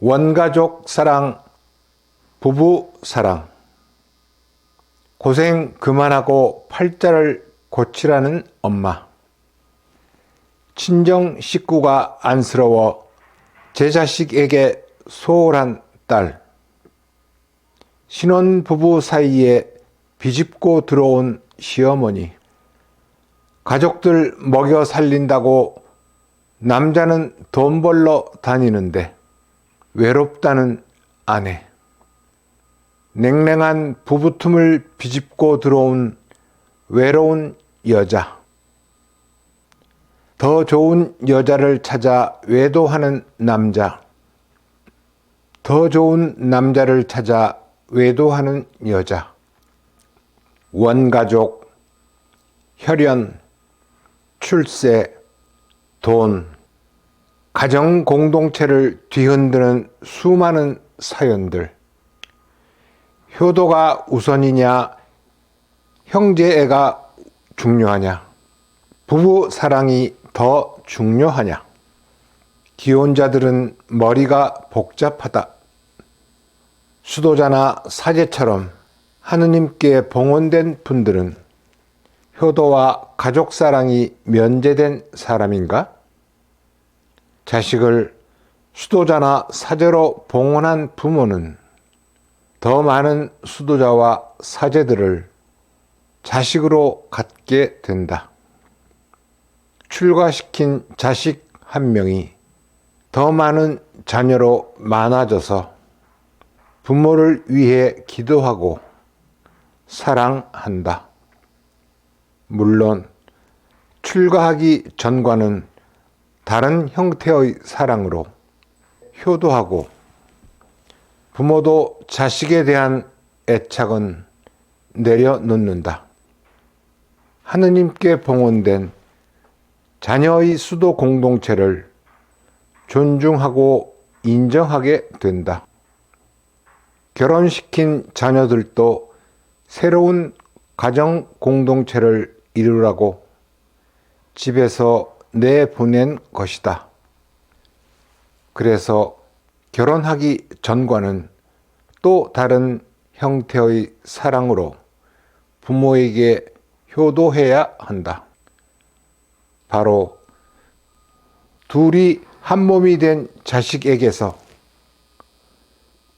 원가족 사랑, 부부 사랑. 고생 그만하고 팔자를 고치라는 엄마. 친정 식구가 안쓰러워 제 자식에게 소홀한 딸. 신혼 부부 사이에 비집고 들어온 시어머니. 가족들 먹여 살린다고 남자는 돈 벌러 다니는데 외롭다는 아내. 냉랭한 부부 틈을 비집고 들어온 외로운 여자. 더 좋은 여자를 찾아 외도하는 남자. 더 좋은 남자를 찾아 외도하는 여자. 원가족, 혈연, 출세, 돈, 가정 공동체를 뒤흔드는 수많은 사연들. 효도가 우선이냐, 형제애가 중요하냐, 부부 사랑이 더 중요하냐. 기혼자들은 머리가 복잡하다. 수도자나 사제처럼 하느님께 봉헌된 분들은 효도와 가족 사랑이 면제된 사람인가? 자식을 수도자나 사제로 봉헌한 부모는 더 많은 수도자와 사제들을 자식으로 갖게 된다. 출가시킨 자식 한 명이 더 많은 자녀로 많아져서 부모를 위해 기도하고 사랑한다. 물론 출가하기 전과는 다른 형태의 사랑으로 효도하고 부모도 자식에 대한 애착은 내려놓는다. 하느님께 봉헌된 자녀의 수도 공동체를 존중하고 인정하게 된다. 결혼시킨 자녀들도 새로운 가정 공동체를 이루라고 집에서 내보낸 것이다. 그래서 결혼하기 전과는 또 다른 형태의 사랑으로 부모에게 효도해야 한다. 바로 둘이 한 몸이 된 자식에게서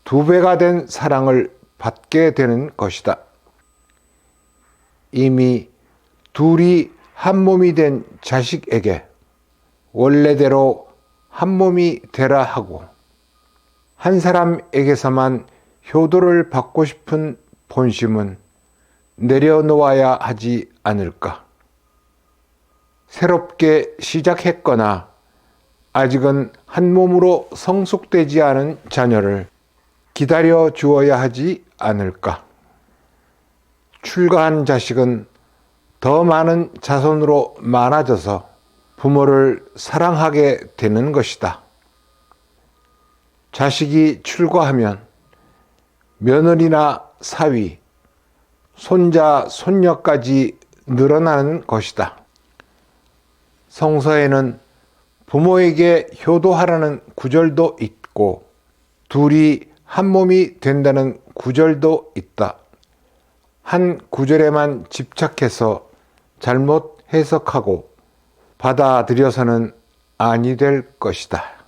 두 배가 된 사랑을 받게 되는 것이다. 이미 둘이 한 몸이 된 자식에게 원래대로 한 몸이 되라 하고 한 사람에게서만 효도를 받고 싶은 본심은 내려놓아야 하지 않을까. 새롭게 시작했거나 아직은 한 몸으로 성숙되지 않은 자녀를 기다려 주어야 하지 않을까. 출가한 자식은 더 많은 자손으로 많아져서 부모를 사랑하게 되는 것이다. 자식이 출가하면 며느리나 사위, 손자, 손녀까지 늘어나는 것이다. 성서에는 부모에게 효도하라는 구절도 있고 둘이 한 몸이 된다는 구절도 있다. 한 구절에만 집착해서 잘못 해석하고 받아들여서는 아니 될 것이다.